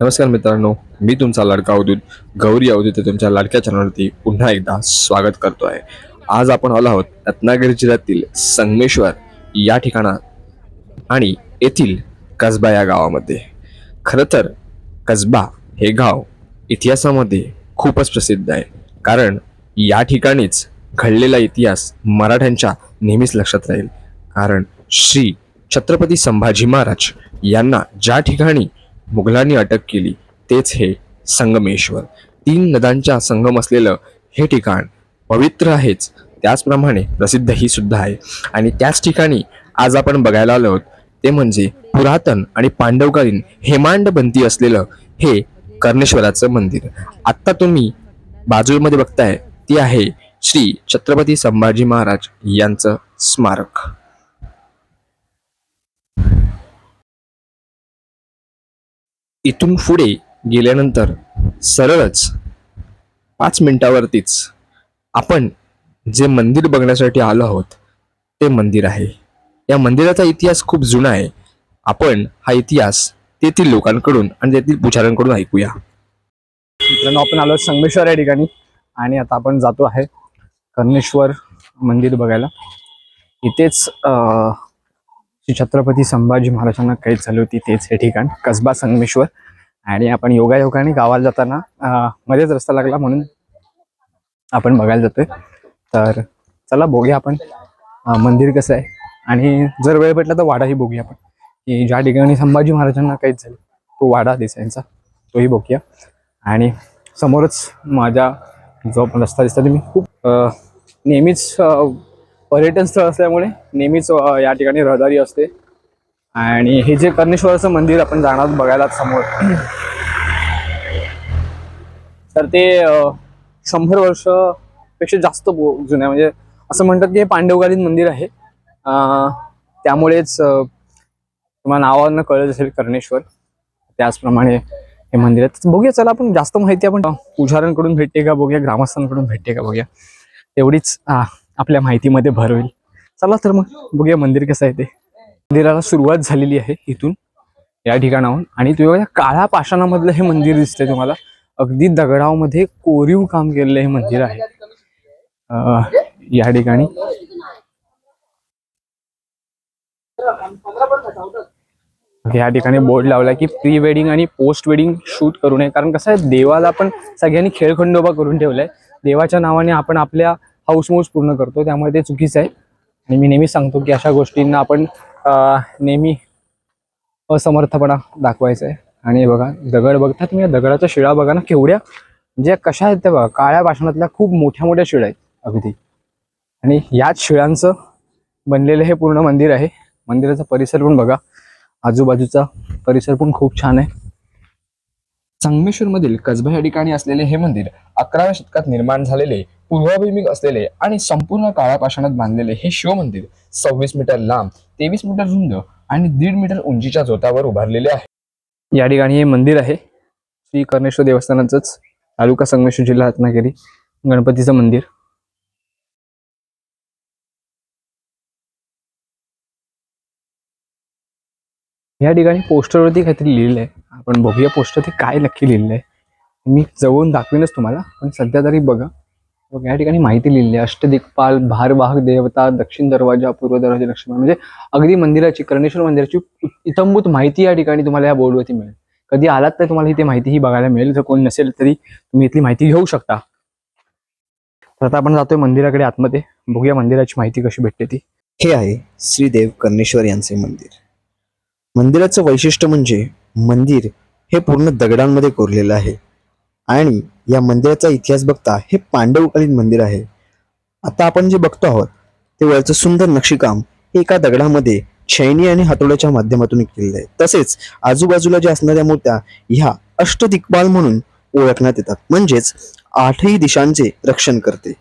नमस्कार मित्रांनो मी तुमचा लाडका अवधूत गौरी अवधूत तुमच्या लाडक्या चॅनलवरती पुन्हा एकदा स्वागत करतो आहे. आज आपण आलो आहोत रत्नागिरी जिल्ह्यातील संगमेश्वर या ठिकाणात आणि येथील कसबा या गावामध्ये. खरं तर कसबा हे गाव इतिहासामध्ये खूपच प्रसिद्ध आहे. कारण या ठिकाणीच घडलेला इतिहास मराठ्यांच्या नेहमीच लक्षात राहील. कारण श्री छत्रपती संभाजी महाराज यांना ज्या ठिकाणी मुघलांनी अटक केली. तेच हे संगमेश्वर. तीन नद्यांचा संगम असलेलं हे ठिकाण पवित्र आहेच. त्याचप्रमाणे प्रसिद्धही सुद्धा आहे. आणि त्याच ठिकाणी आज आपण बघायला आलो आहोत ते म्हणजे पुरातन आणि पांडवकालीन हेमांडबंती असलेलं हे कर्णेश्वराचं मंदिर. आत्ता तुम्ही बाजूमध्ये बघताय ती आहे श्री छत्रपती संभाजी महाराज यांचं स्मारक. इथून पुढे गेल्यानंतर सरळच पाच मिनिटावरतीच आपण जे मंदिर बघण्यासाठी आलो आहोत ते मंदिर आहे. या मंदिराचा इतिहास खूप जुना आहे. आपण हा इतिहास तेथील लोकांकडून आणि तेथील पुजाऱ्यांकडून ऐकूया. मित्रांनो आपण आलो संगमेश्वर या ठिकाणी आणि आता आपण जातो आहे कर्णेश्वर मंदिर बघायला. इथेच छत्रपती संभाजी महाराजांना कैद झाली होती तेच हे ठिकाण कसबा संगमेश्वर. आणि आपण योगायोगाने गावाला जाताना मध्येच रस्ता लागला म्हणून आपण बघायला जातोय. तर चला बघूया आपण मंदिर कसं आहे. आणि जर वेळ भेटला तर वाडाही बघूया आपण की ज्या ठिकाणी संभाजी महाराजांना कैद झालं तो वाडा दिसायचा तोही बघूया. आणि समोरच माझ्या जो रस्ता दिसतो ते मी खूप नेहमीच पर्यटन स्थळ असल्यामुळे नेहमीच या ठिकाणी रहदारी असते. आणि हे जे कर्णेश्वराचं मंदिर आपण जाणार आहोत बघायला समोर. तर ते शंभर वर्षपेक्षा जास्त बो- जुनं म्हणजे असं म्हणतात की हे पांडवकालीन मंदिर आहे. त्यामुळेच तुम्हाला नावानं कळत असेल कर्णेश्वर. त्याचप्रमाणे हे मंदिर आहे. बघूया चला आपण जास्त माहिती आपण पुजाऱ्यांकडून भेटते का बघूया ग्रामस्थांकडून भेटते का बघूया. तेवढीच आपल्या माहितीमध्ये भर होईल. चला तर मग बघूया मंदिर कसं आहे ते. मंदिराला सुरुवात झालेली आहे इथून या ठिकाणाहून. आणि तुम्ही काळ्या पाषाणामधलं हे मंदिर दिसतंय तुम्हाला. अगदी दगडामध्ये कोरीव काम केलेलं हे मंदिर आहे. या ठिकाणी. या ठिकाणी बोर्ड लावला की प्री वेडिंग आणि पोस्ट वेडिंग शूट करू नये. कारण कसं आहे देवाला आपण सगळ्यांनी खेळखंडोबा करून ठेवलाय. देवाच्या नावाने आपण आपल्या हाऊसमौस पूर्ण करतो त्यामुळे ते चुकीचं आहे. आणि मी नेहमी सांगतो की अशा गोष्टींना आपण नेहमी असमर्थपणा दाखवायचा आहे. आणि बघा दगड बघता तुम्ही या दगडाच्या शिळा बघा ना केवढ्या म्हणजे कशा आहेत त्या बघा काळ्या पाषाणातल्या खूप मोठ्या मोठ्या शिळा आहेत अगदी. आणि याच शिळांचं बनलेलं हे पूर्ण मंदिर आहे. मंदिराचा परिसर पण बघा आजूबाजूचा परिसर पण खूप छान आहे. संगमेश्वरमधील कसबा या ठिकाणी असलेले हे मंदिर अकराव्या शतकात निर्माण झालेले पूर्वाभिमुख असलेले आणि संपूर्ण काळ्या पाषाणात बांधलेले हे शिवमंदिर सव्वीस मीटर लांब तेवीस मीटर रुंद आणि दीड मीटर उंचीच्या जोतावर उभारलेले आहे. या ठिकाणी हे मंदिर आहे. श्री कर्णेश्वर देवस्थानाचंच तालुका संगमेश्वर जिल्हा रत्नागिरी गणपतीचं मंदिर. या ठिकाणी पोस्टरवरती काहीतरी लिहिलं आहे आपण बघूया पोस्टर ते काय नक्की लिहिलं आहे मी जवळून दाखवीनच तुम्हाला पण सध्या तरी बघा. बघ या ठिकाणी माहिती लिहिली आहे अष्टदिक्पाल भारवाहक देवता दक्षिण दरवाजा पूर्व दरवाजा लक्ष्मी म्हणजे अगदी मंदिराची कर्णेश्वर मंदिराची इतंभूत माहिती या ठिकाणी तुम्हाला या बोर्डवरती मिळेल. कधी आलात तर तुम्हाला इथे माहिती ही बघायला मिळेल. जर कोण नसेल तरी तुम्ही इथली माहिती घेऊ शकता. तर आता आपण जातोय मंदिराकडे आतमध्ये. बघूया मंदिराची माहिती कशी भेटते ती. हे आहे श्रीदेव कर्णेश्वर यांचे मंदिर. मंदिराचं वैशिष्ट्य म्हणजे मंदिर हे पूर्ण दगडांमध्ये कोरलेलं आहे. आणि या मंदिराचा इतिहास बघता हे पांडवकालीन मंदिर आहे. आता आपण जे बघतो आहोत ते वरचं सुंदर नक्षीकाम हे एका दगडामध्ये छैनी आणि हातोड्याच्या माध्यमातून केलेलं आहे. तसेच आजूबाजूला ज्या असणाऱ्या मूर्त्या ह्या अष्टदिक्पाल म्हणून ओळखण्यात येतात. म्हणजेच आठही दिशांचे रक्षण करते.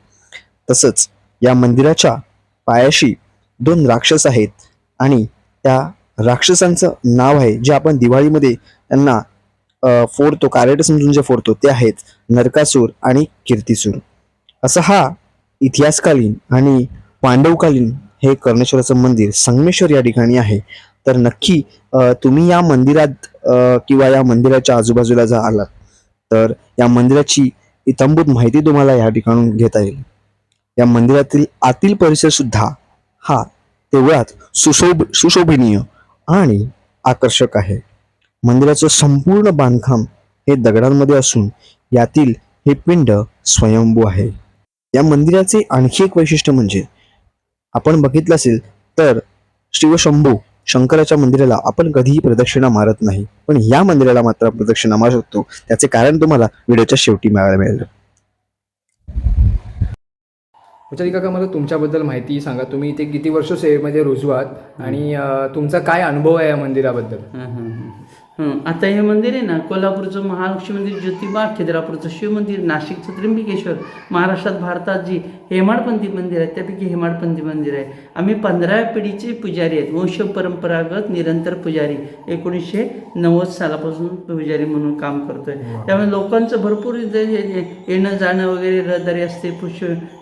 तसंच या मंदिराच्या पायाशी दोन राक्षस आहेत आणि त्या राक्षसांचं नाव आहे जे आपण दिवाळीमध्ये त्यांना फोडतो कार्याट समजून जे फोडतो ते आहेत नरकासूर आणि कीर्तिसूर. असा हा इतिहासकालीन आणि पांडवकालीन हे कर्णेश्वराचं मंदिर संगमेश्वर या ठिकाणी आहे. तर नक्की तुम्ही या मंदिरात किंवा या मंदिराच्या आजूबाजूला जर आलात तर या मंदिराची इतंभूत माहिती तुम्हाला या ठिकाणून घेता येईल. या मंदिरातील आतील परिसर सुद्धा हा तेवढाच सुशोभ सुशोभनीय आणि आकर्षक आहे. मंदिराचं संपूर्ण बांधकाम हे दगडांमध्ये असून यातील हे पिंड स्वयंभू आहे. या मंदिराचे आणखी एक वैशिष्ट्य म्हणजे आपण बघितलं असेल तर शिवशंभू शंकराच्या मंदिराला आपण कधीही प्रदक्षिणा मारत नाही. पण या मंदिराला मात्र प्रदक्षिणा मारू शकतो. त्याचे कारण तुम्हाला व्हिडिओच्या शेवटी मिळायला मिळेल. पुजारी काका मला तुमच्याबद्दल माहिती सांगा. तुम्ही इथे किती वर्ष सेवेमध्ये रुजू आहात आणि तुमचा काय अनुभव आहे या मंदिराबद्दल? आता हे मंदिर आहे ना कोल्हापूरचं महालक्ष्मी मंदिर ज्योतिबा खिद्रापूरचं शिव मंदिर नाशिकचं त्र्यंबकेश्वर महाराष्ट्रात भारतात जी हेमाडपंथी मंदिर आहे त्यापैकी हेमाडपंथी मंदिर आहे. आम्ही पंधराव्या पिढीचे पुजारी आहेत वंश परंपरागत निरंतर पुजारी एकोणीसशे नव्वद सालापासून पुजारी म्हणून काम करतोय. त्यामुळे लोकांचं भरपूर येणं जाणं वगैरे रहदारी असते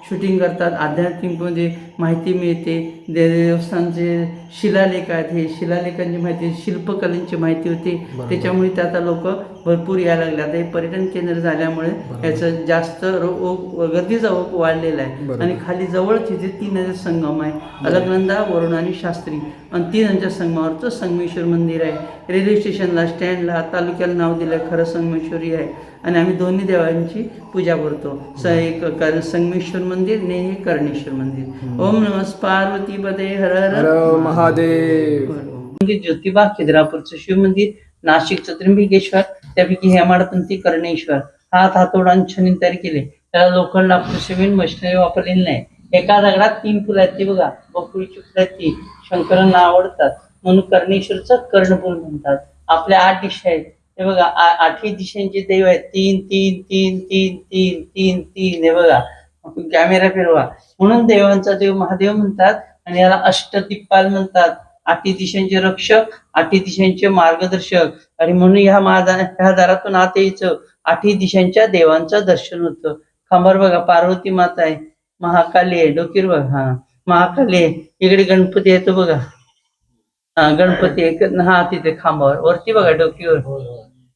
शूटिंग करतात आध्यात्मिकमध्ये माहिती मिळते देवस्थानचे शिलालेख आहेत हे शिलालेखांची माहिती शिल्पकलेची माहिती होती त्याच्यामुळे ते आता लोक भरपूर यायला लागले. आता हे पर्यटन केंद्र झाल्यामुळे याचं जास्त रो- ओघ गर्दीचा ओघ वाढलेला आहे. आणि खाली जवळच इथे तीन नद्या संगम आहे. अलकनंदा वरुण आणि शास्त्री. आणि तीन नद्यांच्या संगमावरचं संगमेश्वर मंदिर आहे. रेल्वे स्टेशनला स्टँडला तालुक्याला नाव दिलं खरं संगमेश्वरी आहे. आणि आम्ही दोन्ही देवांची पूजा करतो. स एक कर- संगमेश्वर मंदिर ने हे कर्णेश्वर मंदिर. ओम नमस् पार्वती पदे हर हर. महादेव. मंदिर ज्योतिबा खिद्रापूरचं शिव मंदिर नाशिकचं त्र्यंबिकेश्वर त्यापैकी हेमाडपंथी कर्णेश्वर. हात हातोडान तयार केले. त्याला लोखंड आपलं मशिनरी वापरलेली नाही. एका दगडात तीन फुलं आहेत ती बघा. बकुळीची फुलं आहेत ती. शंकरांना आवडतात. म्हणून कर्णेश्वरचं कर्णपूल म्हणतात. आपल्या आठ दिशा आहेत. हे बघा आठही दिशांचे देव आहेत. तीन तीन तीन तीन तीन तीन तीन. हे बघा. कॅमेरा फिरवा. म्हणून देवांचा देव महादेव म्हणतात आणि याला अष्टदिप्पाल म्हणतात. आठी दिशांचे रक्षक आठी दिशांचे मार्गदर्शक. आणि म्हणून ह्या महादा ह्या दारातून आत यायचं. आठी दिशांच्या देवांचं दर्शन होतं. खांबार बघा पार्वती माता आहे. महाकाली आहे. डोकीर बघा. हा. महाकाली आहे. इकडे गणपती आहे तो बघा. हा गणपती आहे हा तिथे खांबावर. वरती बघा डोकीवर.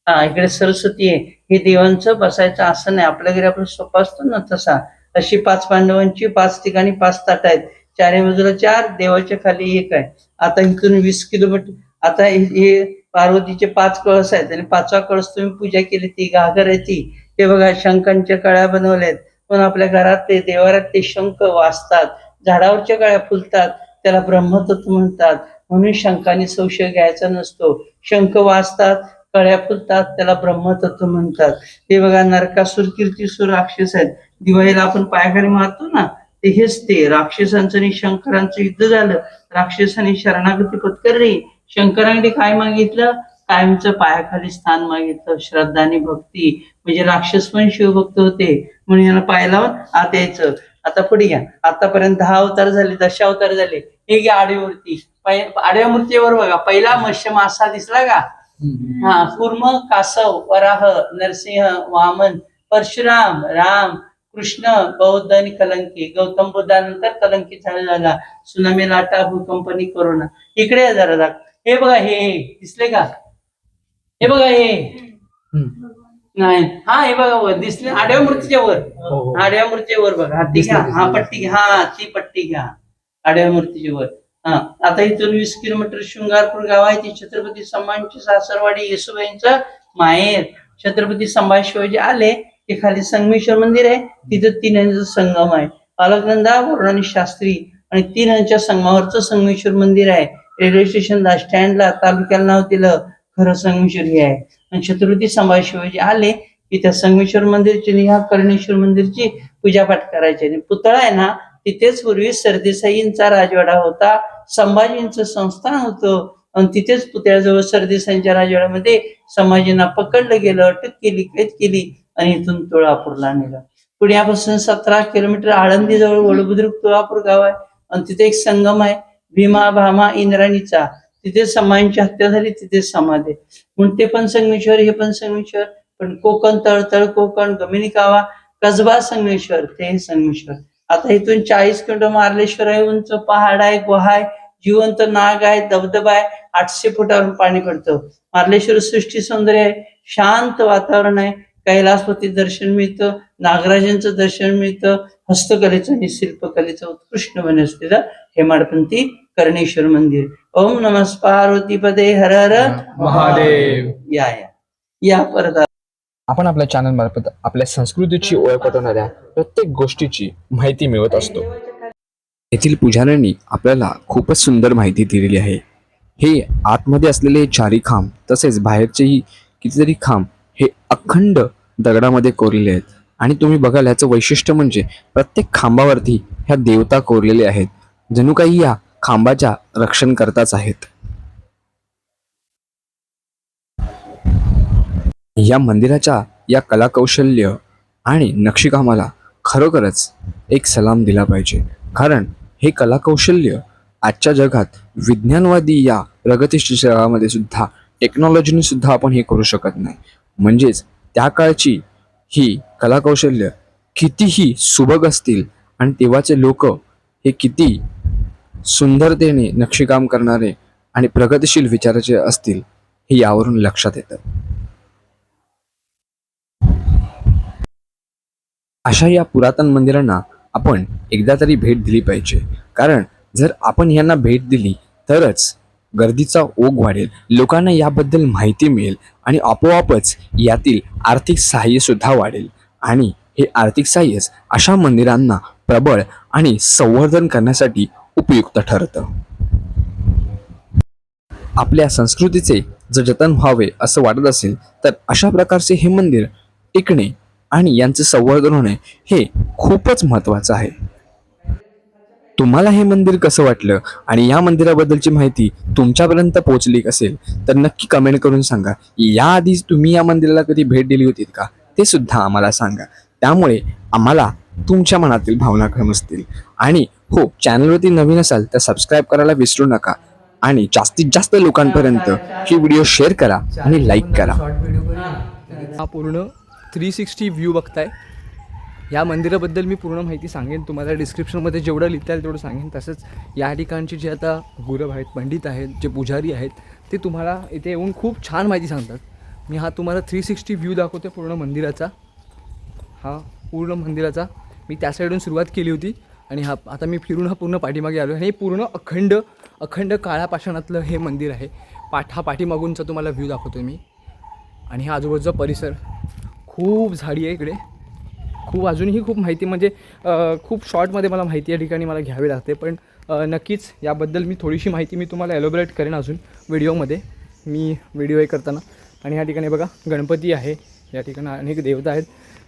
हा इकडे सरस्वती आहे. हे देवांचं बसायचं आसन आहे. आपल्या घरी आपण सोपा असतो ना तसा. अशी पाच पांडवांची पाच ठिकाणी पाच ताट आहेत. चारी बाजूला चार देवाच्या खाली एक आहे. आता इथून वीस किलोमीटर आता हे- पार्वतीचे पाच कळस आहेत. आणि पाचवा कळस तुम्ही पूजा केली ती घागर आहे ती. हे बघा शंखांच्या कळ्या बनवल्यात. पण आपल्या घरात ते देवारात ते शंख वाचतात. झाडावरच्या कळ्या फुलतात. त्याला ब्रह्मतत्व म्हणतात. म्हणून शंखाने संशय घ्यायचा नसतो. शंख वाचतात कळ्या फुलतात त्याला ब्रह्मतत्व म्हणतात. हे बघा नरकासूर कीर्तीसूर राक्षस आहेत. दिवाळीला आपण पायघरी मारतो ना ते हेच ते. राक्षसांचं आणि शंकरांचं युद्ध झालं. राक्षसांनी शरणागती पत्करली. शंकरांनी काय मागितलं? कायमचं पायाखाली स्थान मागितलं. श्रद्धा आणि भक्ती. म्हणजे राक्षस पण शिवभक्त होते. म्हणून यांना पाय लावून आत यायचं. आता पुढे घ्या. आतापर्यंत दहा अवतार झाले दशावतार झाले. हे घ्या पै- आडव्या मूर्तीवर बघा. पहिला मत्स्य मासा दिसला का? हा कुर्म कासव वराह नरसिंह वामन परशुराम राम कृष्ण बौद्ध आणि कलंकी गौतम बुद्धानंतर कलंकी झालेला सुनामी लाटा भूकंप आणि कोरोना. इकडे जरा दाख. हे बघा हे हे. दिसले का? हे बघा हे. नाही. हा हे बघा वर. दिसले. आडव्या मूर्तीच्या वर. हो. आडव्या मूर्तीच्या वर बघा. हा ती घ्या. हा पट्टी घ्या. हा ती पट्टी घ्या. आडव्या मूर्तीच्या वर. हा. आता इथून वीस किलोमीटर शृंगारपूर गाव आहे. ती छत्रपती संभाजीची सासरवाडी येसुबाईंचं माहेर. छत्रपती संभाजी शिवाजी आले. की खाली संगमेश्वर मंदिर आहे. तिथं तीन संगम आहे. अलकनंदा वरुण आणि शास्त्री आणि तीन यांच्या संगमावरचं संगमेश्वर मंदिर आहे. रेल्वे स्टेशनला स्टँडला तालुक्याला नाव दिलं खरं संगमेश्वर हे आहे. आणि छत्रपती संभाजी शिवाजी आले की त्या संगमेश्वर मंदिरची आणि ह्या कर्णेश्वर मंदिरची पूजापाठ करायची. आणि पुतळा आहे ना तिथेच पूर्वी सरदेसाईंचा राजवाडा होता. संभाजींचं संस्थान होतं. आणि तिथेच पुतळ्याजवळ सरदेसाईंच्या राजवाड्यामध्ये संभाजींना पकडलं गेलं अटक केली कैद केली. आणि इथून तुळापूरला नेलं. पुण्यापासून सतरा किलोमीटर आळंदी जवळ वडबुद्रुक तुळापूर गाव आहे. आणि तिथे एक संगम आहे भीमा भामा इंद्राणीचा. तिथे समांची हत्या झाली तिथे समाधी. म्हणून ते पण संगमेश्वर हे पण संगमेश्वर. पण कोकण तळतळ कोकण गमिनी कावा कसबा संगमेश्वर ते संगमेश्वर. आता इथून चाळीस किलोमीटर मार्लेश्वर आहे उंच पहाड आहे गुहा आहे जिवंत नाग आहे धबधबा आहे आठशे फुटावरून पाणी पडतं. मार्लेश्वर सृष्टी सौंदर्य आहे शांत वातावरण आहे कैलासपती दर्शन मिळतं नागराजांचं दर्शन मिळतं हस्तकलेचं आणि शिल्पकलेचं उत्कृष्ट मन असलेलं हेमाडपंथी कर्णेश्वर मंदिर. ओम नमः पार्वती पदे हर हर महादेव. या या. या परत आपण आपल्या चॅनल मार्फत आपल्या संस्कृतीची ओळख पटवणाऱ्या प्रत्येक गोष्टीची माहिती मिळवत असतो. येथील पुजाऱ्यांनी आपल्याला खूपच सुंदर माहिती दिलेली आहे. हे आतमध्ये असलेले चारी खांब तसेच बाहेरचेही कितीतरी खांब हे अखंड दगडामध्ये कोरलेले आहेत. आणि तुम्ही बघाल याचं वैशिष्ट्य म्हणजे प्रत्येक खांबावरती ह्या देवता कोरलेल्या आहेत. जणू काही या खांबाच्या रक्षण करताच आहेत. या मंदिराच्या या कलाकौशल्य आणि नक्षीकामाला खरोखरच एक सलाम दिला पाहिजे. कारण हे कलाकौशल्य आजच्या जगात विज्ञानवादी या प्रगतीशील जगामध्ये सुद्धा टेक्नॉलॉजीने सुद्धा आपण हे करू शकत नाही. म्हणजेच त्या काळची ही कलाकौशल्य कितीही सुबक असतील आणि तेव्हाचे लोक हे किती सुंदरतेने नक्षीकाम करणारे आणि प्रगतिशील विचाराचे असतील हे यावरून लक्षात येतं. अशा या पुरातन मंदिरांना आपण एकदा तरी भेट दिली पाहिजे. कारण जर आपण यांना भेट दिली तरच गर्दीचा ओघ वाढेल. लोकांना याबद्दल माहिती मिळेल आणि आपोआपच यातील आर्थिक सहाय्यसुद्धा वाढेल. आणि हे आर्थिक सहाय्यच अशा मंदिरांना प्रबळ आणि संवर्धन करण्यासाठी उपयुक्त ठरतं. आपल्या संस्कृतीचे जर जतन व्हावे असं वाटत असेल तर अशा प्रकारचे हे मंदिर टिकणे आणि यांचे संवर्धन होणे हे खूपच महत्त्वाचं आहे. तुम्हाला हे मंदिर कसं वाटलं? आणि या मंदिराबद्दलची माहिती तुमच्यापर्यंत पोहोचली असेल तर नक्की कमेंट करून सांगा. याआधी तुम्ही या मंदिराला कधी भेट दिली होती का? ते सुद्धा आम्हाला सांगा. त्यामुळे आम्हाला तुमच्या मनातील भावना समजतील आणि हो चॅनलवरती नवीन असाल तर सबस्क्राईब करायला विसरू नका. आणि जास्तीत जास्त लोकांपर्यंत ही व्हिडिओ शेअर करा आणि लाईक करा. हा पूर्ण थ्री सिक्स्टी व्ह्यू बघताय. या मंदिराबद्दल मी पूर्ण माहिती सांगेन. तुम्हाला डिस्क्रिप्शनमध्ये जेवढं लिहिता येईल तेवढं सांगेन. तसंच या ठिकाणचे जे आता गुरव आहेत पंडित आहेत जे पुजारी आहेत ते तुम्हाला इथे येऊन खूप छान माहिती सांगतात. मी हा तुम्हाला थ्री सिक्स्टी व्ह्यू दाखवतो पूर्ण मंदिराचा. हा पूर्ण मंदिराचा. मी त्या साईडून सुरुवात केली होती आणि हा आता मी फिरून हा पूर्ण पाठीमागे आलो आणि हे पूर्ण अखंड अखंड काळ्या पाषाणातलं हे मंदिर आहे. पाठ हा पाठीमागूनचा तुम्हाला व्ह्यू दाखवतो मी. आणि हा आजूबाजूचा परिसर. खूप झाडी आहे इकडे. खूप अजूनही खूप माहिती म्हणजे खूप शॉर्टमध्ये मला माहिती या ठिकाणी मला घ्यावी लागते. पण नक्कीच याबद्दल मी थोडीशी माहिती मी तुम्हाला एलोबरेट करेन अजून व्हिडिओमध्ये. मी व्हिडिओ हे करताना. आणि या ठिकाणी बघा गणपती आहे. या ठिकाणी अनेक देवता आहेत.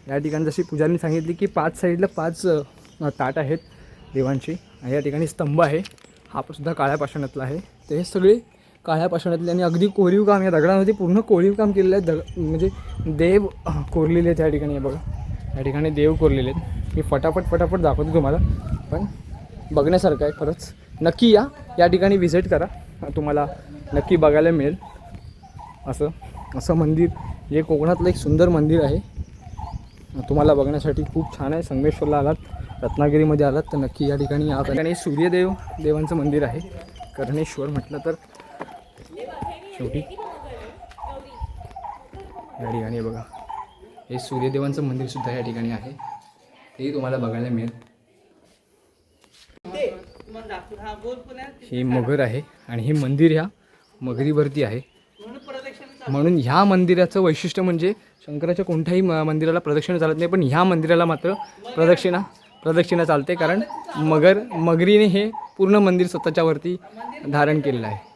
या ठिकाणी जशी पुजारीने सांगितली की पाच साईडला पाच ताट आहेत देवांची. आणि या ठिकाणी स्तंभ आहे. हा सुद्धा काळ्या पाषाणातला आहे. तर हे सगळे काळ्या पाषाणातले आणि अगदी कोरीव काम या दगडामध्ये पूर्ण कोरीव काम केलेलं आहे. दग म्हणजे देव कोरलेले आहेत त्या ठिकाणी बघा. या ठिकाणी देव कोरलेले आहेत. मी फटाफट फटाफट दाखवतो तुम्हाला. पण बघण्यासारखं आहे खरंच. नक्की या. या ठिकाणी व्हिजिट करा. तुम्हाला नक्की बघायला मिळेल. असं असं मंदिर. जे कोकणातलं एक सुंदर मंदिर आहे. तुम्हाला बघण्यासाठी खूप छान आहे. संगमेश्वरला आलात रत्नागिरीमध्ये आलात तर नक्की या ठिकाणी या ठिकाणी सूर्यदेव देवांचं मंदिर आहे. कर्णेश्वर म्हटलं तर. शेवटी. या ठिकाणी बघा. हे सूर्यदेवांचं मंदिर सुद्धा या ठिकाणी आहे. तेही तुम्हाला बघायला मिळेल. हे मगर आहे आणि हे मंदिर ह्या मगरीवरती आहे. म्हणून ह्या मंदिराचं वैशिष्ट्य म्हणजे शंकराच्या कोणत्याही मंदिराला प्रदक्षिणा चालत नाही पण ह्या मंदिराला मात्र प्रदक्षिणा प्रदक्षिणा चालते कारण मगर मगरीने हे पूर्ण मंदिर स्वतःच्या वरती धारण केलेलं आहे.